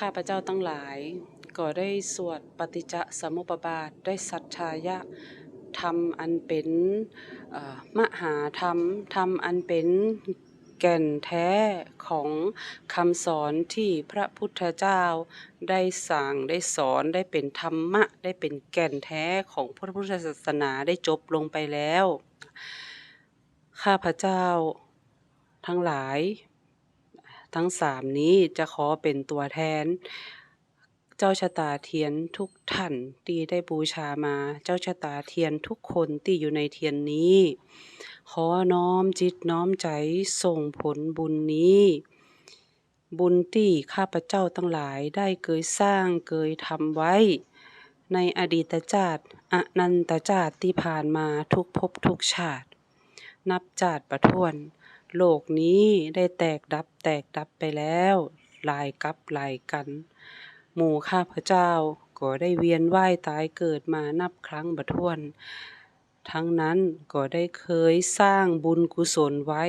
ข้าพเจ้าทั้งหลาย ก็ได้สวดปฏิจจสมุปบาทได้สัทธายะธรรมอันเป็นมหาธรรมธรรมอันเป็นแก่นแท้ของคำสอนที่พระพุทธเจ้าได้สั่งได้สอนได้เป็นธรรมะ ได้เป็นแก่นแท้ของพระพุทธศาสนาได้จบลงไปแล้ว ข้าพเจ้าทั้งหลาย ทั้งสามนี้จะขอเป็นตัวแทน เจ้าชะตาเทียนทุกท่านที่ได้บูชามา เจ้าชะตาเทียนทุกคนที่อยู่ในเทียนนี้ ขอน้อมจิตน้อมใจส่งผลบุญนี้บุญที่ข้าพเจ้าทั้งหลายได้เคยสร้างเคยทำไว้ ในอดีตชาติอนันตชาติที่ผ่านมาทุกภพทุกชาติ นับชาติประทวน โลกนี้ได้แตกดับแตกดับไปแล้ว ลายกับลายกัน หมู่ข้าพเจ้าก็ได้เวียนว่ายตายเกิดมานับครั้งบัถ้วน ทั้งนั้นก็ได้เคยสร้างบุญกุศลไว้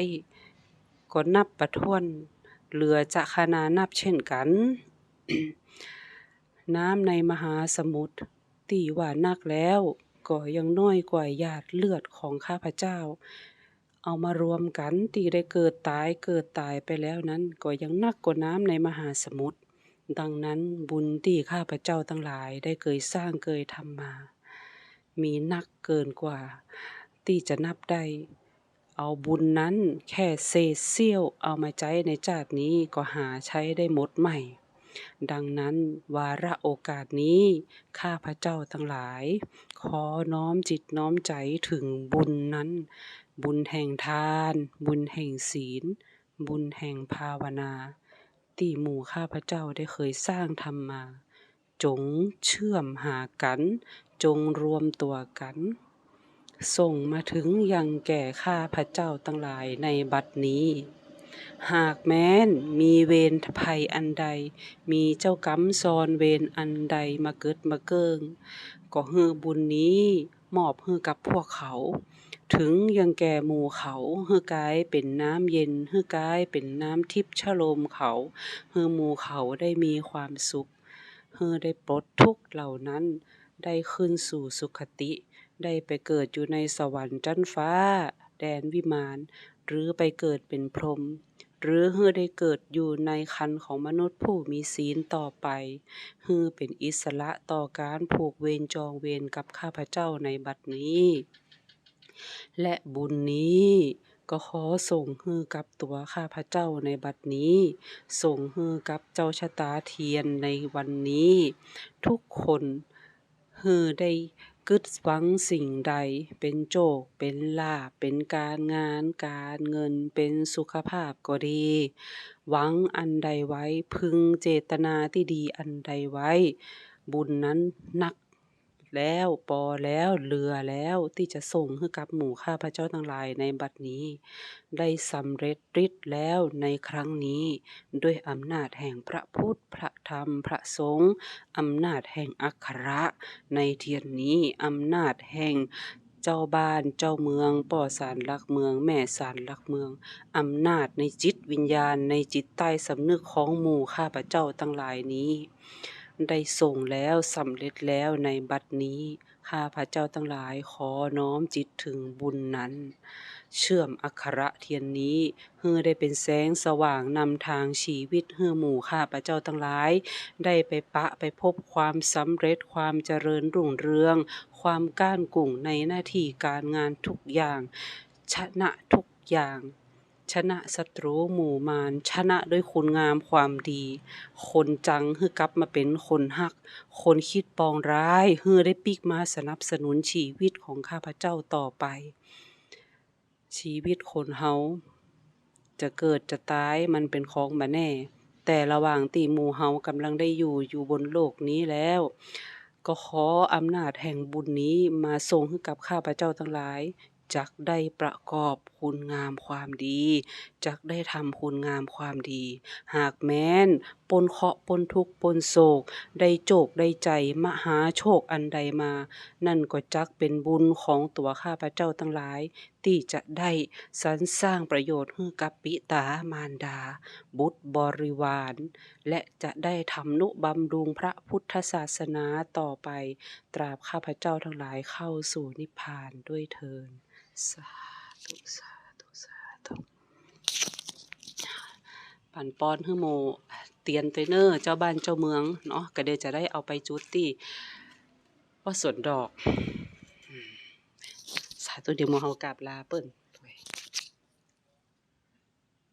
ก็นับประถ้วน เหลือจะขนานับเช่นกัน น้ำในมหาสมุทรตีว่านักแล้ว ก็ยังน้อยกว่าหยาดเลือดของข้าพเจ้า เอามารวมกันที่ได้เกิดตายเกิดตายไปแล้วนั้นก็ยังนักกว่าน้ำในมหาสมุทร ดังนั้นบุญที่ข้าพเจ้าทั้งหลายได้เคยสร้างเคยทำมา มีนักเกินกว่า ที่จะนับได้ เอาบุญนั้นแค่เศษเสี้ยวเอามาใช้ในชาตินี้ก็หาใช้ได้หมดใหม่ ดังนั้นวาระโอกาสนี้ข้าพเจ้าทั้งหลาย ขอน้อมจิตน้อมใจถึงบุญนั้น บุญแห่งทาน บุญแห่งศีล บุญแห่งภาวนาที่หมู่ข้าพเจ้าได้เคยสร้างทำมา จงเชื่อมหากัน จงรวมตัวกันส่งมาถึงยังแก่ข้าพระเจ้าทั้งหลายในบัดนี้ หากแม้นมีเวรภัยอันใด มีเจ้ากรรมซ้อนเวรอันใดมาเกิดมาเกิง ก็ฮือบุญนี้มอบฮือกับพวกเขา ถึงยังแก่หมู่เขาฮือกายเป็นน้ำเย็นฮือกายเป็นน้ำทิพย์ชโลมเขาฮือหมู่เขาได้มีความสุขฮือได้ปลดทุกข์เหล่านั้น ได้ขึ้นสู่สุคติ ได้ไปเกิดอยู่ในสวรรค์จันฟ้า แดนวิมาน หรือไปเกิดเป็นพรหมหรือเฮือได้เกิดอยู่ในคันของมนุษย์ผู้มีศีลต่อไปเฮือเป็นอิสระต่อการผูกเวรจองเวรกับข้าพเจ้าในบัดนี้ และบุญนี้ก็ขอส่งฮือกับตัวข้าพเจ้าในบัดนี้ ส่งฮือกับเจ้าชะตาเทียนในวันนี้ ทุกคนฮือได้ กึดหวังสิ่งใด เป็นโจก เป็นลาบ เป็นการงาน การเงิน เป็นสุขภาพก็ดี หวังอันใดไว้ พึงเจตนาที่ดีอันใดไว้ บุญนั้นนัก แล้วปอแล้วเหลือแล้วที่จะส่งให้กับหมู่ข้าพเจ้าทั้งหลายในบัดนี้ ได้สำเร็จฤทธิ์แล้วในครั้งนี้ ด้วยอำนาจแห่งพระพุทธพระธรรมพระสงฆ์อำนาจแห่งอัคระ ในเทียนนี้อำนาจแห่งเจ้าบ้านเจ้าเมืองป่อสารลักเมือง แม่สารลักเมือง อำนาจในจิตวิญญาณในจิตใต้สำนึกของหมู่ข้าพเจ้าทั้งหลายนี้ ได้ส่งแล้วสำเร็จแล้วในบัดนี้ ข้าพระเจ้าทั้งหลายขอน้อมจิตถึงบุญนั้น เชื่อมอัคระเทียนนี้เฮือได้เป็นแสงสว่างนำทางชีวิตเฮือหมู่ข้าพระเจ้าทั้งหลาย ได้ไปปะไปพบความสำเร็จความเจริญรุ่งเรือง ความก้านกุ่งในหน้าที่การงานทุกอย่าง ชนะทุกอย่าง ชนะศัตรูหมู่มารชนะด้วยคุณงามความดี คนจังฮือกลับมาเป็นคนฮัก คนคิดปองร้ายฮือได้ปีกมาสนับสนุนชีวิตของข้าพเจ้าต่อไป ชีวิตคนเฮาจะเกิดจะตายมันเป็นของมาแน่ แต่ระหว่างที่หมู่เฮากำลังได้อยู่อยู่บนโลกนี้แล้ว ก็ขออำนาจแห่งบุญนี้มาส่งให้กับข้าพเจ้าทั้งหลาย จักได้ประกอบคุณงามความดี จักได้ทำคุณงามความดี หากแม้นปนเคาะปนทุกข์ปนโศก ได้โจกได้ใจมหาโชคอันใดมา นั่นก็จักเป็นบุญของตัวข้าพเจ้าทั้งหลาย ที่จะได้สรรสร้างประโยชน์ให้กับปิตามารดา บุตรบริวาร และจะได้ทำนุบำรุงพระพุทธศาสนาต่อไป ตราบข้าพเจ้าทั้งหลายเข้าสู่นิพพานด้วยเทิน สาธุสาธุสาธุปันปอนฮือโม เตียนเตยเนอร์เจ้าบ้านเจ้าเมืองเนาะก็เดี๋ยวจะได้เอาไปจุดที่ว่าสวนดอก สาธุเดี๋ยวโมเฮากราบลาเปิ้น